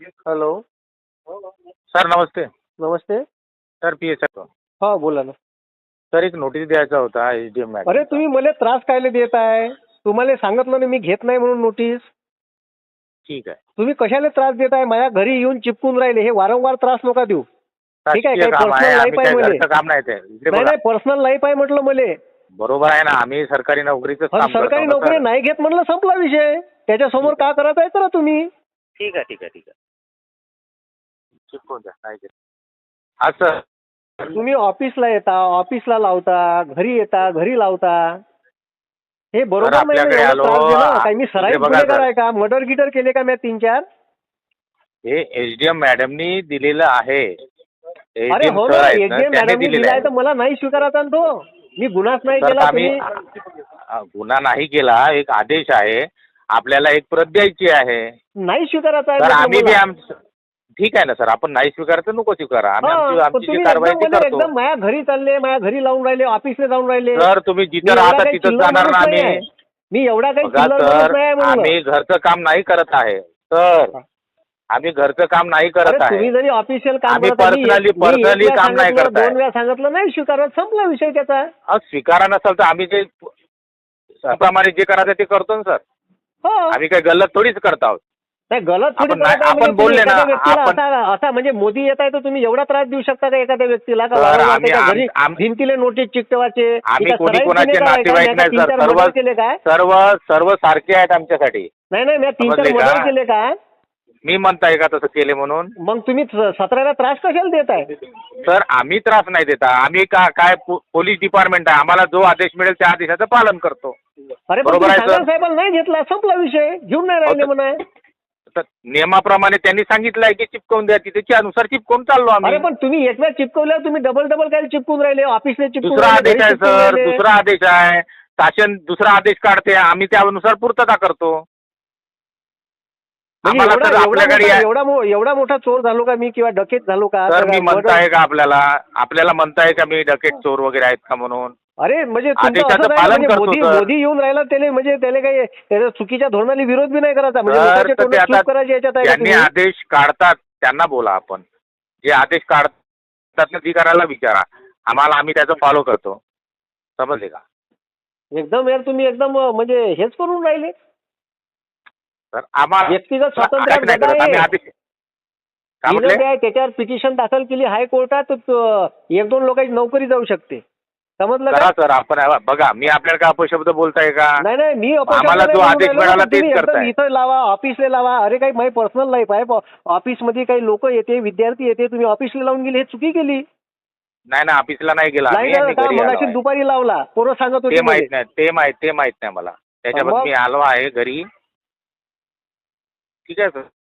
Hello sir नमस्ते. नमस्ते. Sir P S हा बोला ना. सर एक नोटीस द्यायचा होता एच डी एम अरे तुम्ही मला त्रास कायले देत आहे? तुम्हाला सांगितलं ना मी घेत नाही म्हणून नोटीस ठीक आहे. तुम्ही कशाला त्रास देत आहे? माझ्या घरी येऊन चिपकून राहिले हे वारंवार त्रास नका देऊ. ठीक आहे, काही काम आहे आम्ही काय. घरचं काम नाही ते. इकडे नाही बघा. नाही पर्सनल लाईफ आहे म्हटलं मले. बरोबर आहे ना आम्ही सरकारी नोकरीचं पण काम सरकारी करतो ना, नोकरी सर. नाही घेत म्हणलं संपला विषय. त्याच्यासमोर का करत आहे तर तुम्ही? ठीक आहे ठीक आहे ठीक आहे. चिपकून द्या नाही घेत. सर तुम्ही ऑफिसला येता ऑफिसला लावता घरी येता घरी लावता. हे बरोबर नाही मी बघा गुन्हेगार. आहे का? मर्डर गिटर केले का मी तीन चार? हे एच डी एम मॅडमनी दिलेलं आहे. अरे हो ना आहेत ना, एजीएम त्यांनी मॅडम दिलेलं दिलाय आहे तर मला नाही स्वीकारायचा ना तो. मी गुन्हाच नाही केला आम्ही तुम्ही गुन्हा नाही केला. एक आदेश आहे. आपल्याला एक प्रत द्यायची आहे. नाही स्वीकारायचा आहे ठीक आहे ना सर. आपण नाही स्वीकारायचं नको स्वीकारा. आम्ही आमची पण आमची जी तुम्ही कारवाई एकदम ती म्हणजे करतो. एकदम माझ्या घरी चालले माझ्या घरी लावून राहिले ऑफिसला जाऊन राहिले. सर तुम्ही मी जिथं एवढा राहता काही तिथं चिल्लर जाणार ना माणूस आम्ही. आहे. मी एवढा काही बघा चिल्लर माणूस सर नाही आहे म्हणलं. आम्ही घरचं काम नाही करत आहे. सर आम्ही घरचं काम नाही अरे करत आहे. तुम्ही जरी ऑफिशियल काम आम्ही करत आहे, मी personally- एक- मी एक personally वेळा काम नाही सांगितलं, करत आहे. दोन वेळा सांगितलं नाही स्वीकारत संपला विषय त्याचा. अहो, स्वीकारा नसेल तर आम्ही जे त्याप्रमाणे जे करायचं ते करतो ना सर. हो. आम्ही काही गल्लत थोडीच करत आहोत. नाही गलत थोडी आपण नाही- म्हणजे आपण बोलले ना, आपण- असा असा म्हणजे मोदी येत आहे तर तुम्ही एवढा त्रास देऊ शकता का एखाद्या व्यक्तीला? का सर, वारंवार आम्ही- त्याच्या घरी आम- आम- भिंतीला नोटीस चिकटवायचे? आम्ही कोणी सराईत कोणाचे? नातेवाईक नाही तीन सर. चार सर्व मर्डर केले काय? सर्व सर्व सारखे आहेत आमच्यासाठी. नाही नाही मी तीन चार समजले मर्डर का? केले काय मी म्हणताय का तसं केले म्हणून? मग तुम्ही स- सतराला त्रास कशाला देत आहे सर आम्ही त्रास नाही देता. आम्ही का काय पो- पोलीस डिपार्टमेंट आहे. आम्हाला जो आदेश मिळेल त्या आदेशाचं पालन करतो. अरे पण बरोबर तुम्ही आहे, सांगा सर. साहेबांना नाही घेतला? संपला विषय. घेऊन नाही राहिले अहो, म्हणा तर नियमाप्रमाणे त्यांनी सांगितलंय की चिपकवून द्या तिथे त्यानुसार चिपकवून चाललो अरे आम्ही पण तुम्ही एक वेळ चिपकवल्यावर तुम्ही डबल डबल काय चिपकून राहिले? ऑफिसला चिपकून दुसरा राहिले, आदेश घरी आहे चिपकून सर. राहिले. दुसरा आदेश आहे. शासन दुसरा आदेश काढते. आम्ही त्यानुसार पूर्तता करतो. म्हणजे आम्हाला एवढा तर एवढा आपल्याकडे मोठा- या- एवढा मो- एवढा मोठा चोर झालो का मी किंवा डकेत झालो का? सर मी म्हणताय का आपल्याला आपल्याला म्हणताय का मी डकेट चोर वगैरे आहेत का म्हणून? अरे म्हणजे तुमचं आदेशाचं असं नाही पालन म्हणजे करतो, मोदी सर. मोदी येऊन राहिला त्याला म्हणजे त्याला काही त्याच्या चुकीच्या धोरणाला विरोध बी नाही करायचा. म्हणजे सर, लोकांचे तर तोंड ते चूप आता करायचे याच्यात आहे का ज्यांनी तुम्ही? आदेश काढतात त्यांना बोला आपण. जे आदेश काढतात ना ती करायला विचारा. आम्हाला आम्ही त्याचं फॉलो करतो. समजले का? एकदम यार तुम्ही एकदम अं, म्हणजे हेच करून राहिले. काय विरोध म्हटले? आहे त्याच्यावर पिटिशन दाखल केली हायकोर्टात तर एक दोन लोकांची नोकरी जाऊ शकते. समजलं का? सर आपण बघा मी आपल्याला काय अपशब्द बोलताय का? नाही नाही मी आम्हाला जो आदेश. मिळाला तेच करताय. इथं लावा ऑफिसला लावा. अरे काही माझी पर्सनल लाईफ आहे. ऑफिसमध्ये काही लोक येते विद्यार्थी येते तुम्ही ऑफिसला लावून गेले हे चुकी केली? नाही ना ऑफिसला नाही गेला. दुपारी लावला. पोरं सांगत ते होते माहीत. नाही ते माहीत ते माहीत नाही मला. त्याच्याबद्दल मग? मी आलो आहे घरी. ठीक आहे सर